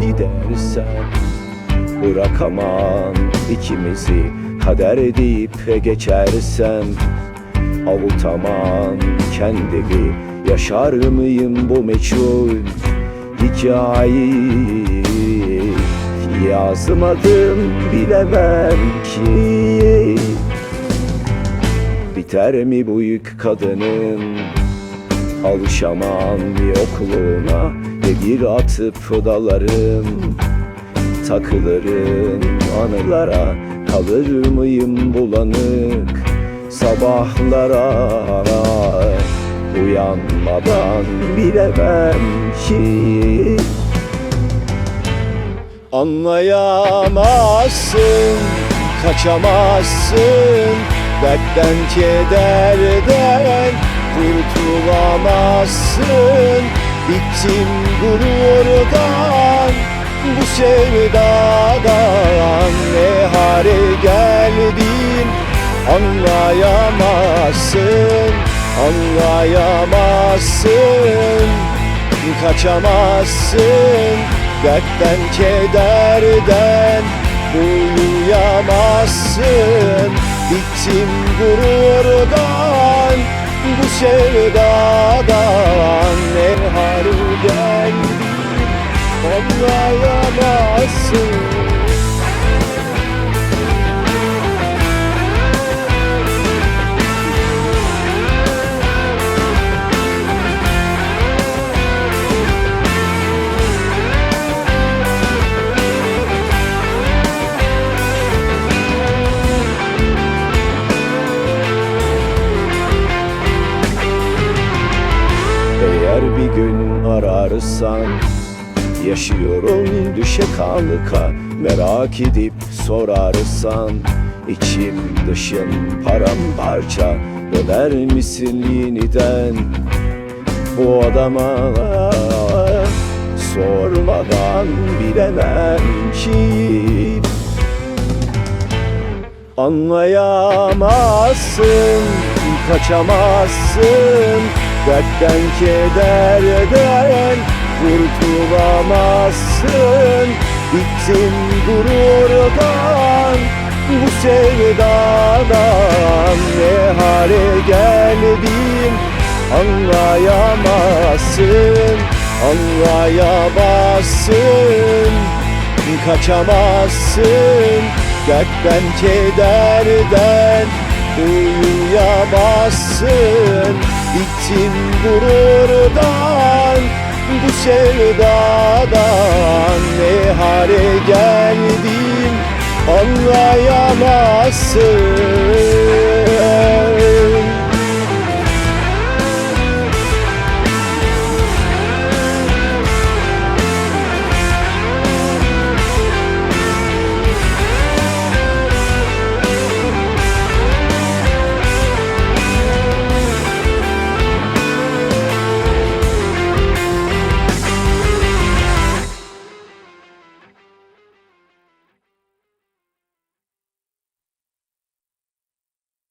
geçersen Bırakamam ikimizi kader edip geçersem. Avutamam kendimi Yaşar mıyım bu meçhul? Hikayeyi Yazmadım bilemem ki. Biter mi bu yük kadının? Alışamam yokluğuna Ve bir atıp dalarım Takılırım anılara. Kalır mıyım bulanık Sabahlara? Uyanmadan bilemem ki. Anlayamazsın, kaçamazsın. Dertten kederden kurtulamazsın Bittim gururdan, bu sevdadan Ne hale geldim anlayamazsın Anlayamazsın, kaçamazsın. Dertten kederden uyuyamazsın. Bittim gururdan bu sevdadan Eğer bir gün ararsan Yaşıyorum düşe kalka Merak edip sorarsan içim dışım paramparça. Döner misin yeniden Bu adama? Sormadan bilemem ki. Anlayamazsın, kaçamazsın. Dertten kederden kurtulamazsın. Bittim gururdan, bu sevdadan Ne hale geldim anlayamazsın Anlayamazsın, kaçamazsın Dertten kederden uyuyamazsın. Bittim gururdan bu sevdadan Ne hale geldim? Anlayamazsın